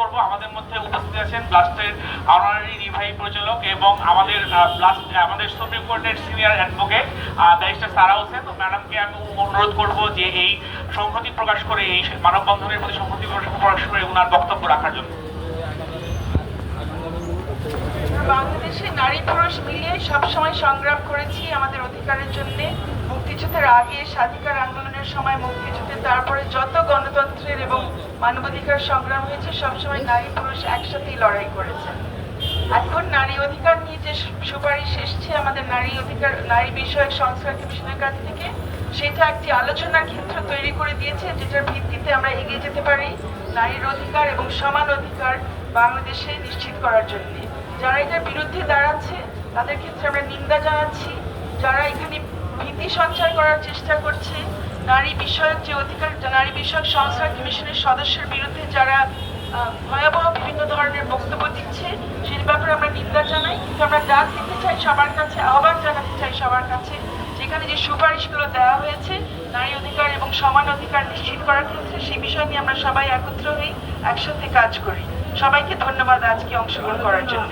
করব। আমাদের মধ্যে উপস্থিত আছেন ব্লাস্টের অনারারি নির্বাহী পরিচালক এবং আমাদের ব্লাস্ট, আমাদের সুপ্রিম কোর্টের senior advocate barrister Sara Hossain. ম্যাডামকে আমি অনুরোধ করব যে এই সংহতি প্রকাশ করে, এই মানববন্ধনের প্রতি সংহতি প্রকাশ করে ওনার বক্তব্য রাখার জন্য। বাংলাদেশে নারী পুরুষ মিলিয়ে সবসময় সংগ্রাম করেছি আমাদের অধিকারের জন্য। মুক্তিযুদ্ধের আগে স্বাধিকার আন্দোলনের সময় মুক্তিযুদ্ধের, তারপরে যত গণতন্ত্রের এবং মানবাধিকার সংগ্রাম হয়েছে, সবসময় নারী পুরুষ একসাথেই লড়াই করেছেন এখন নারী অধিকার নিয়ে যে সুপারিশ এসছে, আমাদের নারী অধিকার, নারী বিষয়ক সংস্কার কমিশনের কাছ থেকে, সেটা একটি আলোচনার ক্ষেত্র তৈরি করে দিয়েছে, যেটার ভিত্তিতে আমরা এগিয়ে যেতে পারি নারীর অধিকার এবং সমান অধিকার বাংলাদেশে নিশ্চিত করার জন্য। যারা এটার বিরুদ্ধে দাঁড়াচ্ছে, তাদের ক্ষেত্রে আমরা নিন্দা জানাচ্ছি। যারা এখানে ভীতি সঞ্চার করার চেষ্টা করছে নারী বিষয়ক যে অধিকার নারী বিষয়ক সংস্কার কমিশনের সদস্যের বিরুদ্ধে যারা ভয়াবহ বিভিন্ন ধরনের বক্তব্য দিচ্ছে, সেই ব্যাপারে আমরা নিন্দা জানাই। কিন্তু আমরা ডাক দিতে চাই সবার কাছে, আহ্বান জানাতে চাই সবার কাছে, যেখানে যে সুপারিশগুলো দেওয়া হয়েছে, নারী অধিকার এবং সমান অধিকার নিশ্চিত করার ক্ষেত্রে সেই বিষয় নিয়ে আমরা সবাই একত্র হই, একসাথে কাজ করি। সবাইকে ধন্যবাদ আজকে অংশগ্রহণ করার জন্য।